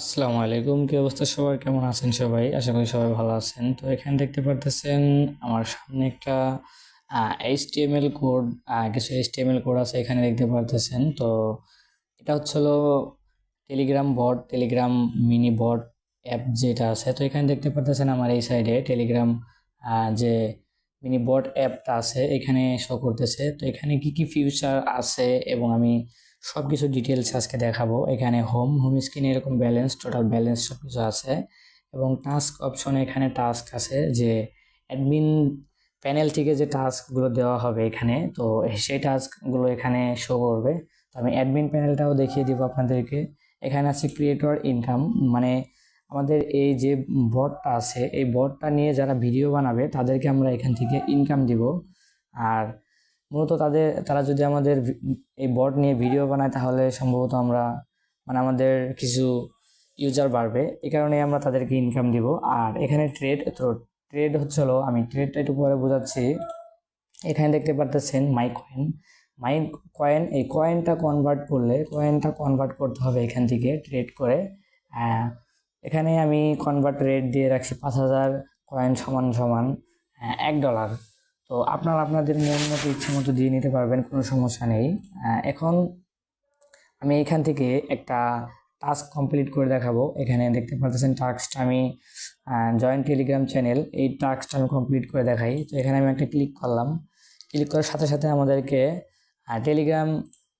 আসসালামু আলাইকুম, কি অবস্থা সবার? কেমন আছেন সবাই? আশা করি সবাই ভালো আছেন। তো এখানে দেখতে পারতেছেন আমার সামনে একটা এইচটিএমএল কোড কিছু এইচটিএমএল কোড আছে এখানে দেখতে পারতেছেন। তো এটা হচ্ছে হলো Telegram bot Telegram mini bot app যেটা আছে। তো এখানে দেখতে পারতেছেন আমার এই সাইডে টেলিগ্রাম যে মিনি বট অ্যাপটা আছে, এখানে শো করতেছে। তো এখানে কি কি ফিউচার আছে এবং আমি সব কিছু ডিটেলস আজকে দেখাবো। এখানে হোম হোম স্ক্রিনে এরকম ব্যালেন্স টোটাল ব্যালেন্স সব কিছু আছে। এবং টাস্ক অপশনে এখানে টাস্ক আছে যে অ্যাডমিন প্যানেল থেকে যে টাস্কগুলো দেওয়া হবে এখানে, তো সেই টাস্কগুলো এখানে শো করবে। তো আমি অ্যাডমিন প্যানেলটাও দেখিয়ে দিব আপনাদেরকে। এখানে আছে ক্রিয়েটর ইনকাম মানে আমাদের এই যে বটটা আছে, এই বটটা নিয়ে যারা ভিডিও বানাবে, তাদেরকে আমরা এখান থেকে ইনকাম দিব। আর মূলত তাদের, তারা যদি আমাদের এই বট নিয়ে ভিডিও বানায়, তাহলে সম্ভবত আমরা মানে আমাদের কিছু ইউজার বাড়বে। এই কারণে আমরা তাদেরকে ইনকাম দিব। আর এখানে ট্রেড তো ট্রেড হচ্ছে হলো, আমি ট্রেডটা একটু পরে বোঝাচ্ছি। এখানে দেখতে পারতেছেন মাই কয়েন মাই কয়েন এই কয়েনটা কনভার্ট করলে কয়েনটা কনভার্ট করতে হবে এখান থেকে ট্রেড করে। এখানে আমি কনভার্ট রেট দিয়ে রাখছি পাঁচ হাজার কয়েন সমান সমান এক ডলার তো আপনারা, আপনাদের মন মতো ইচ্ছে মতো দিয়ে নিতে পারবেন, কোনো সমস্যা নেই। এখন আমি এখান থেকে একটা টাস্ক কমপ্লিট করে দেখাবো। এখানে দেখতে পাচ্ছেন টাস্কটা আমি জয়েন্ট টেলিগ্রাম চ্যানেল এই টাস্কটা আমি কমপ্লিট করে দেখাই। তো এখানে আমি একটা ক্লিক করলাম। ক্লিক করার সাথে সাথে আমাদেরকে টেলিগ্রাম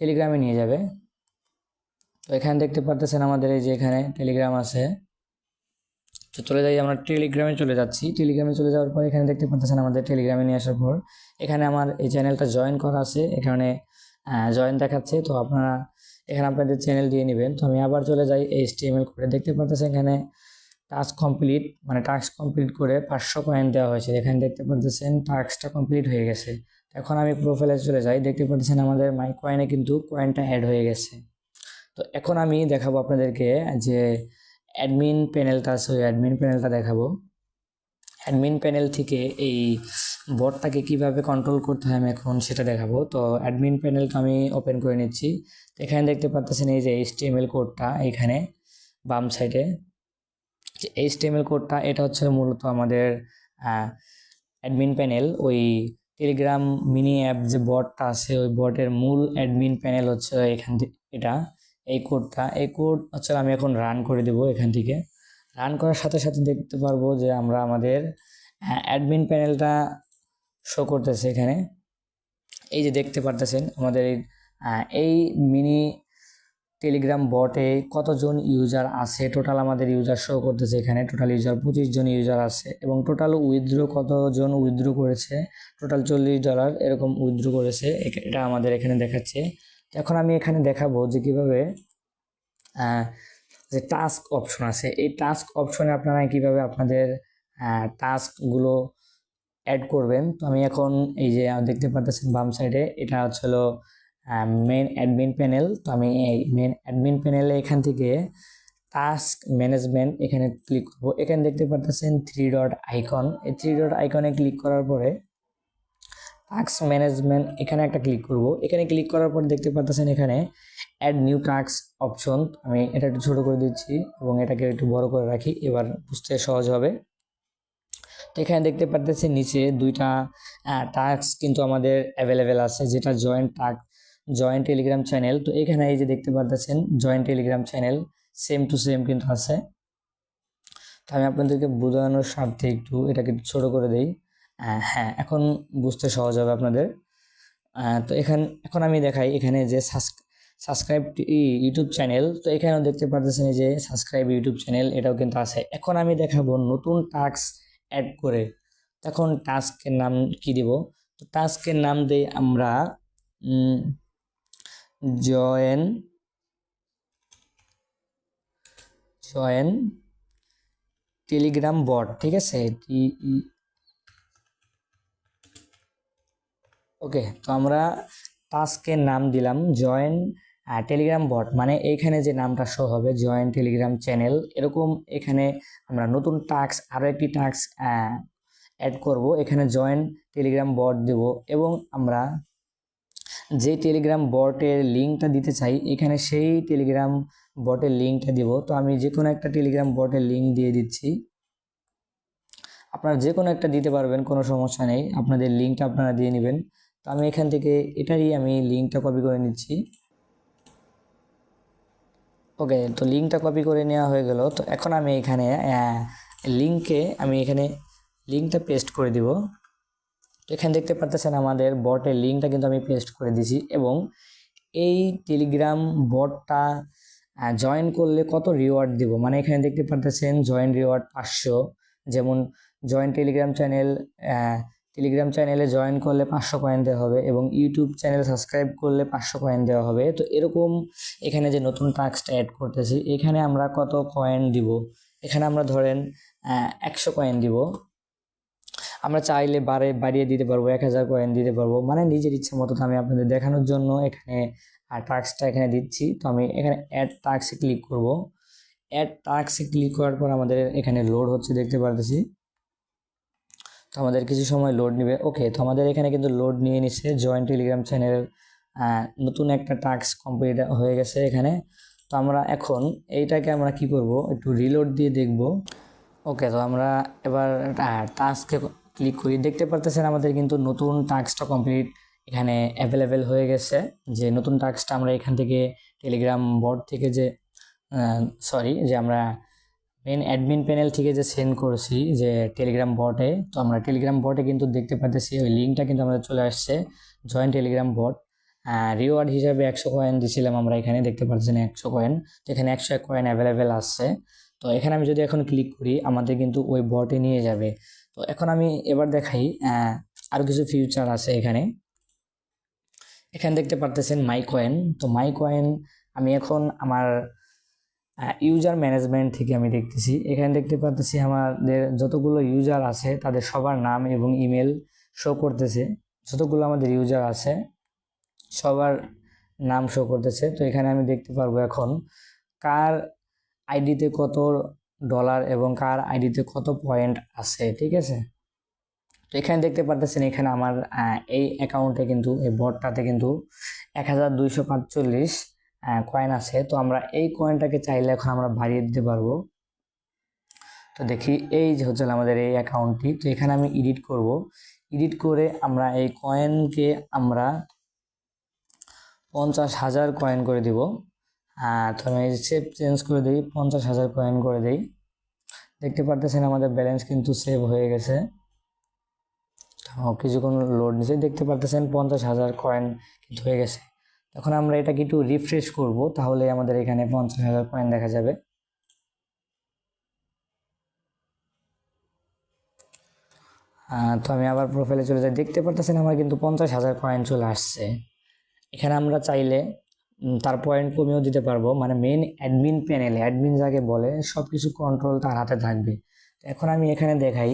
টেলিগ্রামে নিয়ে যাবে। তো এখানে দেখতে পারতেছেন আমাদের এই যে এখানে টেলিগ্রাম আছে। তো চলে যাই, আমরা টেলিগ্রামে চলে যাচ্ছি। টেলিগ্রামে চলে যাওয়ার পর এখানে দেখতে পাচ্ছেন আমাদের টেলিগ্রামে নিয়ে আসার পর, এখানে আমার এই চ্যানেলটা জয়েন করা আছে। এখানে জয়েন দেখাচ্ছে। তো আপনারা, এখানে আপনাদের চ্যানেল দিয়ে নেবেন। তো আমি আবার চলে যাই এইচটিএমএল করে। দেখতে পাচ্ছেন এখানে টাস্ক কমপ্লিট মানে টাস্ক কমপ্লিট করে পাঁচশো কয়েন দেওয়া হয়েছে। এখানে দেখতে পাচ্ছেন টাস্কটা কমপ্লিট হয়ে গেছে। এখন আমি প্রোফাইলে চলে যাই। দেখতে পাচ্ছেন আমাদের মাই কয়েনে কিন্তু কয়েনটা অ্যাড হয়ে গেছে। তো এখন আমি দেখাবো আপনাদেরকে যে অ্যাডমিন প্যানেলটা ওই অ্যাডমিন প্যানেলটা দেখাবো। অ্যাডমিন প্যানেল থেকে এই বটটাকে কীভাবে কন্ট্রোল করতে হয় আমি এখন সেটা দেখাবো। তো অ্যাডমিন প্যানেলটা আমি ওপেন করে নিচ্ছি। এখানে দেখতে পাচ্ছেন এই যে এইচটিএমএল কোডটা এখানে, বাম সাইডে যে এইচটিএমএল কোডটা এটা হচ্ছে মূলত আমাদের অ্যাডমিন প্যানেল ওই টেলিগ্রাম মিনি অ্যাপ যে বটটা আছে, ওই বটের মূল অ্যাডমিন প্যানেল হচ্ছে এখান থেকে এটা। এই কোডটা এই কোড হচ্ছে আমি এখন রান করে দেবো এখান থেকে। রান করার সাথে সাথে দেখতে পারব যে আমরা আমাদের অ্যাডমিন প্যানেলটা শো করতেছে এখানে। এই যে দেখতে পারতেছেন আমাদের এই, মিনি টেলিগ্রাম বটে কতজন ইউজার আছে টোটাল আমাদের ইউজার শো করতেছে এখানে। টোটাল ইউজার পঁচিশ জন ইউজার আছে এবং টোটাল উইথড্রো কতজন উইথড্রো করেছে টোটাল চল্লিশ ডলার এরকম উইথড্রো করেছে। এটা আমাদের এখানে দেখাচ্ছে। এখন আমি এখানে দেখাবো যে কীভাবে যে টাস্ক অপশন আছে। এই টাস্ক অপশনে আপনারা কীভাবে আপনাদের টাস্কগুলো অ্যাড করবেন। তো আমি এখন এই যে দেখতে পাচ্ছেন বাম সাইডে এটা হচ্ছে হলো মেন অ্যাডমিন প্যানেল তো আমি এই মেন অ্যাডমিন প্যানেলে এখান থেকে টাস্ক ম্যানেজমেন্ট এখানে ক্লিক করব। এখানে দেখতে পাচ্ছেন থ্রি ডট আইকন এই থ্রি ডট আইকনে ক্লিক করার পরে টাস্ক ম্যানেজমেন্ট এখানে একটা ক্লিক করব। এখানে ক্লিক করার পর দেখতে পাচ্ছেন এখানে অ্যাড নিউ টাস্ক অপশন আমি এটা একটু ছোট করে দিচ্ছি এবং এটাকে একটু বড় করে রাখি, এবার বুঝতে সহজ হবে। তো এখানে দেখতে পাচ্ছেন নিচে দুইটা টাস্ক কিন্তু আমাদের অ্যাভেলেবেল আছে, যেটা joint task joint Telegram channel তো এখানে এই যে দেখতে পাচ্ছেন joint Telegram channel same to same কিন্তু আছে। তো আমি আপনাদেরকে বোঝানোর স্বার্থে একটু এটাকে ছোট করে দেই। হ্যাঁ এখন বুঝতে সহজ হবে আপনাদের। তো এখান, এখন আমি দেখাই এখানে যে সাবস্ক্রাইব ইউটিউব চ্যানেল তো এখানেও দেখতে পারতেছেন যে সাবস্ক্রাইব ইউটিউব চ্যানেল এটাও কিন্তু আছে। এখন আমি দেখাবো নতুন টাস্ক অ্যাড করে। তখন টাস্কের নাম কি দিব? তো টাস্কের নাম দেই আমরা জয়েন জয়েন টেলিগ্রাম বট ঠিক আছে? টি ওকে, তো আমরা টাস্কের নাম দিলাম জয়েন টেলিগ্রাম বট মানে এইখানে যে নামটা শো হবে জয়েন টেলিগ্রাম চ্যানেল এরকম এখানে আমরা নতুন টাস্ক আরও একটি টাস্ক অ্যাড করব। এখানে জয়েন টেলিগ্রাম বট দেব এবং আমরা যে টেলিগ্রাম বটের লিঙ্কটা দিতে চাই, এখানে সেই টেলিগ্রাম বটের লিঙ্কটা দিব। তো আমি যে কোনো একটা টেলিগ্রাম বটের লিঙ্ক দিয়ে দিচ্ছি। আপনারা যে কোনো একটা দিতে পারবেন, কোনো সমস্যা নেই। আপনাদের লিঙ্কটা আপনারা দিয়ে নেবেন। তো আমি এখান থেকে এটারই আমি লিঙ্কটা কপি করে নিচ্ছি। ওকে তো লিঙ্কটা কপি করে নেওয়া হয়ে গেল। তো এখন আমি এখানে লিঙ্কে আমি এখানে লিঙ্কটা পেস্ট করে দিব। এখানে দেখতে পারতেছেন আমাদের বটের লিঙ্কটা কিন্তু আমি পেস্ট করে দিছি এবং এই টেলিগ্রাম বটটা জয়েন করলে কত রিওয়ার্ড দিব? মানে এখানে দেখতে পারতেছেন জয়েন রিওয়ার্ড পাঁচশো। যেমন জয়েন টেলিগ্রাম চ্যানেল টেলিগ্রাম চ্যানেলে জয়েন করলে পাঁচশো কয়েন দেওয়া হবে এবং ইউটিউব চ্যানেল সাবস্ক্রাইব করলে পাঁচশো কয়েন দেওয়া হবে। তো এরকম এখানে যে নতুন টাস্কটা অ্যাড করতেছি, এখানে আমরা কত কয়েন দিব? এখানে আমরা ধরেন একশো কয়েন দিব। আমরা চাইলে বারে, বাড়িয়ে দিতে পারব, এক হাজার কয়েন দিতে পারব। মানে নিজের ইচ্ছে মতো আমি আপনাদের দেখানোর জন্য এখানে টাস্কটা এখানে দিচ্ছি। তো আমি এখানে অ্যাড টাস্কে ক্লিক করব। অ্যাড টাস্কে ক্লিক করার পর আমাদের এখানে লোড হচ্ছে, দেখতে পারতেছি। তো আমাদের কিছু সময় লোড নেবে। ওকে তো আমাদের এখানে কিন্তু লোড নিয়ে নিচ্ছে জয়েন্ট টেলিগ্রাম চ্যানেল নতুন একটা টাস্ক কমপ্লিট হয়ে গেছে এখানে। তো আমরা এখন এইটাকে আমরা কি করব? একটু রিলোড দিয়ে দেখব। ওকে তো আমরা এবার টাস্কে ক্লিক করি। দেখতে পারতেছেন আমাদের কিন্তু নতুন টাস্কটা কমপ্লিট এখানে অ্যাভেলেবেল হয়ে গেছে। যে নতুন টাস্কটা আমরা এখান থেকে টেলিগ্রাম বোর্ড থেকে যে সরি যে আমরা মেন অ্যাডমিন প্যানেল থেকে যে সেন্ড করছি যে টেলিগ্রাম বটে তো আমরা টেলিগ্রাম বটে কিন্তু দেখতে পাচ্ছি ওই লিঙ্কটা কিন্তু আমাদের চলে আসছে জয়েন্ট টেলিগ্রাম বট রিওয়ার্ড হিসাবে একশো কয়েন দিছিলাম আমরা এখানে, দেখতে পাচ্ছেন একশো কয়েন তো এখানে একশো এক কয়েন অ্যাভেলেবেল আসছে। তো এখানে আমি যদি এখন ক্লিক করি, আমাদের কিন্তু ওই বটে নিয়ে যাবে। তো এখন আমি এবার দেখাই আরও কিছু ফিউচার আছে এখানে। এখানে দেখতে পারতেছেন মাই কয়েন তো মাই কয়েন আমি এখন আমার ইউজার ম্যানেজমেন্ট থেকে আমি দেখতেছি। এখানে দেখতে পারতেছি আমাদের যতগুলো ইউজার আছে, তাদের সবার নাম এবং ইমেল শো করতেছে। যতগুলো আমাদের ইউজার আছে, সবার নাম শো করতেছে। তো এখানে আমি দেখতে পারব এখন কার আইডিতে কত ডলার এবং কার আইডিতে কত পয়েন্ট আছে, ঠিক আছে? তো এখানে দেখতে পারতেছেন, এখানে আমার এই অ্যাকাউন্টে কিন্তু, এই বটটাতে কিন্তু এক হাজার দুইশো পাঁচচল্লিশ কয়েন আছে, তো আমরা এই কয়েনটাকে চাইলে এখন আমরা বাড়িয়ে দিতে পারব। তো দেখি, এই যে হচ্ছে আমাদের এই অ্যাকাউন্টটি তো এখানে আমি এডিট করব। এডিট করে আমরা এই কয়েনকে আমরা পঞ্চাশ হাজার কয়েন করে দিব। তো আমি সেভ চেঞ্জ করে দিই, পঞ্চাশ হাজার কয়েন করে দিই। দেখতে পারতেছেন আমাদের ব্যালেন্স কিন্তু সেভ হয়ে গেছে। কিছুক্ষণ লোড নিচে, দেখতে পারতেছেন পঞ্চাশ হাজার কয়েন কিন্তু হয়ে গেছে। তখন আমরা এটাকে একটু রিফ্রেশ করব, তাহলে আমাদের এখানে পঞ্চাশ হাজার কয়েন দেখা যাবে। তো আমি আবার প্রোফাইলে চলে যাই। দেখতে পারতেছেন আমার কিন্তু পঞ্চাশ হাজার কয়েন চলে আসছে। এখানে আমরা চাইলে তার পয়েন্ট কমিয়েও দিতে পারব। মানে মেন অ্যাডমিন প্যানেলে অ্যাডমিন যাকে বলে সব কিছু কন্ট্রোল তার হাতে থাকবে। এখন আমি এখানে দেখাই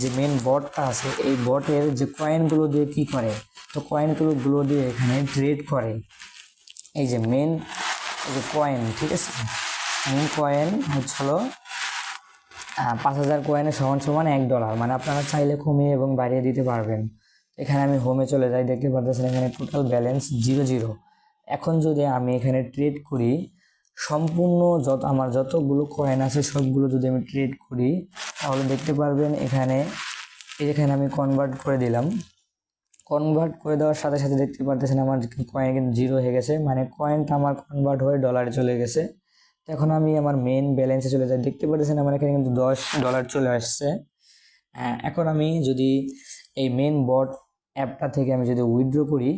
যে মেন বটটা আছে। এই বটের যে কয়েনগুলো দিয়ে কি করে তো কয়েনগুলো গুলো দিয়ে এখানে ট্রেড করে। এই যে মেন এই যে কয়েন ঠিক আছে? মেন কয়েন হচ্ছিল পাঁচ হাজার কয়েনের সমান সমান এক ডলার মানে আপনারা চাইলে কমিয়ে এবং বাড়িয়ে দিতে পারবেন। এখানে আমি হোমে চলে যাই, দেখতে পারতেছেন এখানে টোটাল ব্যালেন্স জিরো জিরো এখন যদি আমি এখানে ট্রেড করি, সম্পূর্ণ যত, আমার যতগুলো কয়েন আছে, সবগুলো যদি আমি ট্রেড করি, তাহলে দেখতে পারবেন এখানে এখানে আমি কনভার্ট করে দিলাম। কনভার্ট করে দেওয়ার সাথে সাথে দেখতে পারতেছেন আমার কয়েন কিন্তু জিরো হয়ে গেছে। মানে কয়েনটা আমার কনভার্ট হয়ে ডলারে চলে গেছে। এখন আমি আমার মেন ব্যালেন্সে চলে যাই। দেখতে পারতেছেন আমার এখানে কিন্তু দশ ডলার চলে আসছে। এখন আমি যদি এই মেন বট অ্যাপটা থেকে আমি যদি উইথড্র করি,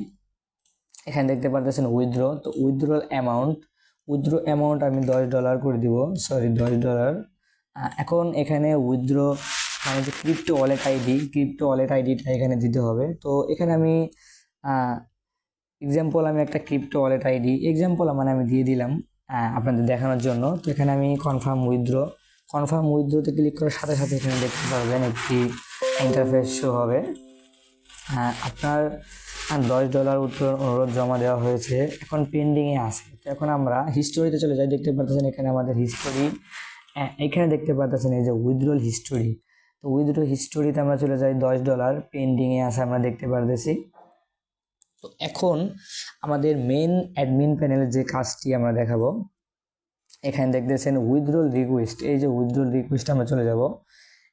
এখানে দেখতে পারতেছেন উইথড্র তো উইথড্রল অ্যামাউন্ট উইথড্র অ্যামাউন্ট আমি দশ ডলার করে দিব। সরি দশ ডলার এখন এখানে উইথড্র মানে যে crypto wallet ID crypto wallet আইডিটা এখানে দিতে হবে। তো এখানে আমি এক্সাম্পল আমি একটা ক্রিপ্টো ওয়ালেট আইডি এক্সাম্পল মানে আমি দিয়ে দিলাম আপনাদের দেখানোর জন্য। তো এখানে আমি কনফার্ম উইথড্র কনফার্ম উইথড্রোতে ক্লিক করার সাথে সাথে এখানে দেখতে পারবেন একটি ইন্টারফেস শো হবে। আপনার দশ ডলার উত্তর অনুরোধ জমা দেওয়া হয়েছে, এখন পেন্ডিংয়ে আছে। তো এখন আমরা হিস্টোরিতে চলে যাই, দেখতে পাচ্ছেন এখানে আমাদের হিস্টোরি এখানে দেখতে পাচ্ছেন এই যে উইথড্রল হিস্টোরি তো উইথড্র হিস্টোরিতে আমরা চলে যাই, দশ ডলার পেন্ডিংয়ে আছে আমরা দেখতে পারতেছি। তো এখন আমাদের মেন অ্যাডমিন প্যানেলের যে কাজটি আমরা দেখাবো, এখানে দেখতেছেন উইথড্রল রিকোয়েস্ট এই যে উইথড্রল রিকোয়েস্ট আমরা চলে যাব।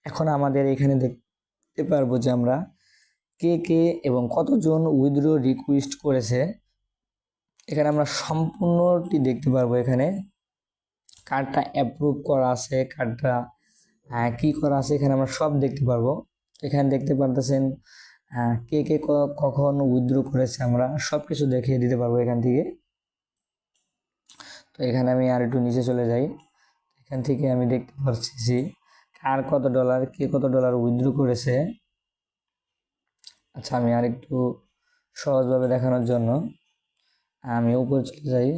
এখন আমাদের এখানে দেখতে পারব যে আমরা কে কে এবং কতজন উইথড্র রিকোয়েস্ট করেছে। এখানে আমরা সম্পূর্ণটি দেখতে পারব এখানে। কার্ডটা অ্যাপ্রুভ করা আছে কার্ডটা কী করা আছে এখানে আমরা সব দেখতে পারব। এখানে দেখতে পারতেছেন হ্যাঁ, কে কে কখন উইথড্র করেছে আমরা সব কিছু দেখিয়ে দিতে পারব এখান থেকে। তো এখানে আমি আর একটু নিচে চলে যাই। এখান থেকে আমি দেখতে পাচ্ছি যে কার কত ডলার কে কত ডলার উইথড্র করেছে। আচ্ছা আমি আর একটু সহজভাবে দেখানোর জন্য আমি উপরে চলে যাই।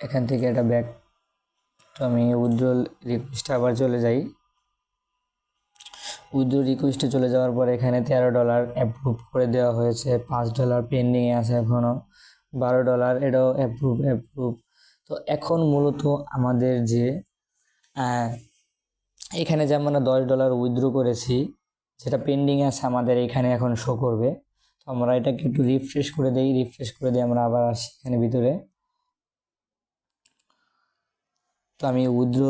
এখান থেকে একটা ব্যাক তো আমি উইথড্রল রিকোয়েস্টে আবার চলে যাই। উইথড্র রিকোয়েস্টে চলে যাওয়ার পর এখানে তেরো ডলার অ্যাপ্রুভ করে দেওয়া হয়েছে। পাঁচ ডলার পেন্ডিংয়ে আছে এখনও বারো ডলার এটাও অ্যাপ্রুভ অ্যাপ্রুভ তো এখন মূলত আমাদের যে এখানে যে আমরা দশ ডলার উইথড্রো করেছি, যেটা পেন্ডিং আছে আমাদের এখানে এখন শো করবে। তো আমরা এটাকে একটু রিফ্রেশ করে দিই রিফ্রেশ করে দিয়ে আমরা আবার আসি এখানে ভিতরে। তো আমি উইথড্র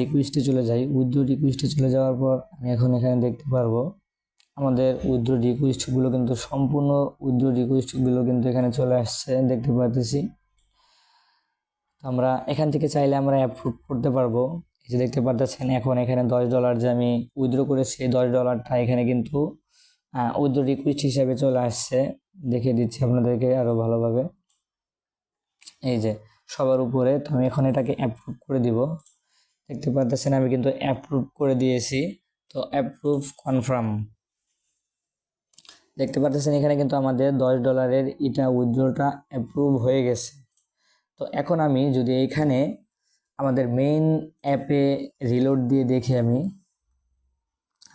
রিকোয়েস্টে চলে যাই। উইথড্র রিকোয়েস্টে চলে যাওয়ার পর আমি এখন এখানে দেখতে পারব, আমাদের উইথড্র রিকোয়েস্টগুলো কিন্তু সম্পূর্ণ উইথড্র রিকোয়েস্টগুলো কিন্তু এখানে চলে আসছে, দেখতে পাচ্ছি তো আমরা এখান থেকে চাইলে আমরা অ্যাপ্রুভ করতে পারব। এই যে দেখতে পারতেছেন, এখন এখানে দশ ডলার যে আমি উইথড্র করেছি এই দশ ডলারটা এখানে কিন্তু উইথড্র রিকোয়েস্ট হিসাবে চলে আসছে। দেখিয়ে দিচ্ছি আপনাদেরকে আরও ভালোভাবে। এই যে সবার উপরে। তো আমি এখন এটাকে অ্যাপ্রুভ করে দিব। দেখতে পারতেছেন, আমি কিন্তু অ্যাপ্রুভ করে দিয়েছি। তো অ্যাপ্রুভ কনফার্ম দেখতে পারতেছেন, এখানে কিন্তু আমাদের দশ ডলারের এটা উইথড্রটা অ্যাপ্রুভ হয়ে গেছে। তো এখন আমি যদি এইখানে আমাদের মেইন অ্যাপে রিলোড দিয়ে দেখি আমি,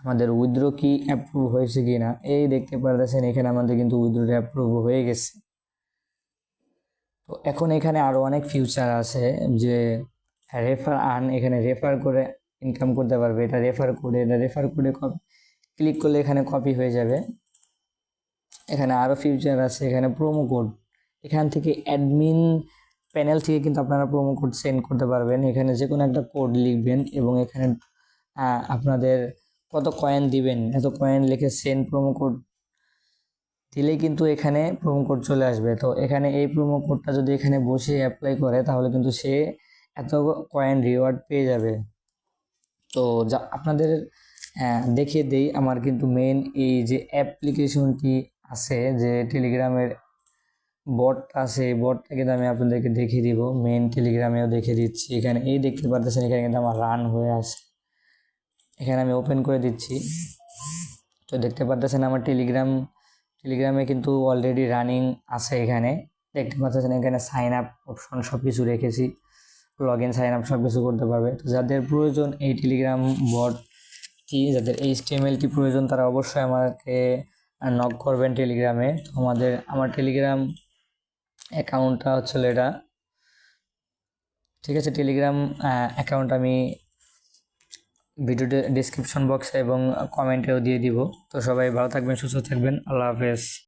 আমাদের উইথড্র কি অ্যাপ্রুভ হয়েছে কি না এই দেখতে পারতেছেন, এখানে আমাদের কিন্তু উইথড্রটা অ্যাপ্রুভ হয়ে গেছে। তো এখন এখানে আরও অনেক ফিউচার আছে যে রেফার আর্ন এখানে রেফার করে ইনকাম করতে পারবে। এটা রেফার করে, এটা রেফার করে কপি ক্লিক করলে এখানে কপি হয়ে যাবে। এখানে আরও ফিউচার আছে, এখানে প্রোমো কোড এখান থেকে অ্যাডমিন প্যানেল থেকে কিন্তু আপনারা প্রোমো কোড সেন্ড করতে পারবেন। এখানে যে কোনো একটা কোড লিখবেন এবং এখানে আপনাদের কত কয়েন দিবেন, এত কয়েন লিখে সেন্ড প্রোমো কোড দিলেই কিন্তু এখানে প্রোমো কোড চলে আসবে। তো এখানে এই প্রোমো কোডটা যদি এখানে বসে অ্যাপ্লাই করে তাহলে কিন্তু সে এত কয়েন রিওয়ার্ড পেয়ে যাবে। তো যা আপনাদের আহ, দেখিয়ে দেই আমার কিন্তু মেন এই যে অ্যাপ্লিকেশনটি আছে যে টেলিগ্রামের বট আছে এই বটটা কিন্তু আমি আপনাদেরকে দেখিয়ে দিব। মেন টেলিগ্রামেও দেখিয়ে দিচ্ছি। এখানে এই দেখতে পারতেছেন এখানে কিন্তু আমার রান হয়ে আছে এখানে আমি ওপেন করে দিচ্ছি। তো দেখতে পারতেছেন আমার টেলিগ্রাম টেলিগ্রামে কিন্তু অলরেডি রানিং আছে এখানে। দেখতে পাচ্ছেন এখানে সাইন আপ অপশন সব কিছু রেখেছি। লগ ইন সাইন আপ সব কিছু করতে পারবে। তো যাদের প্রয়োজন এই টেলিগ্রাম বটটি যাদের এইচ টি প্রয়োজন, তারা অবশ্যই আমাকে নক করবেন টেলিগ্রামে তো আমাদের, আমার টেলিগ্রাম অ্যাকাউন্টটা হচ্ছে এটা ঠিক আছে টেলিগ্রাম অ্যাকাউন্ট আমি ভিডিও ডিসক্রিপশন বক্সে এবং কমেন্টেও দিয়ে দিব। তো সবাই ভালো থাকবেন, সুস্থ থাকবেন। আল্লাহ হাফেজ।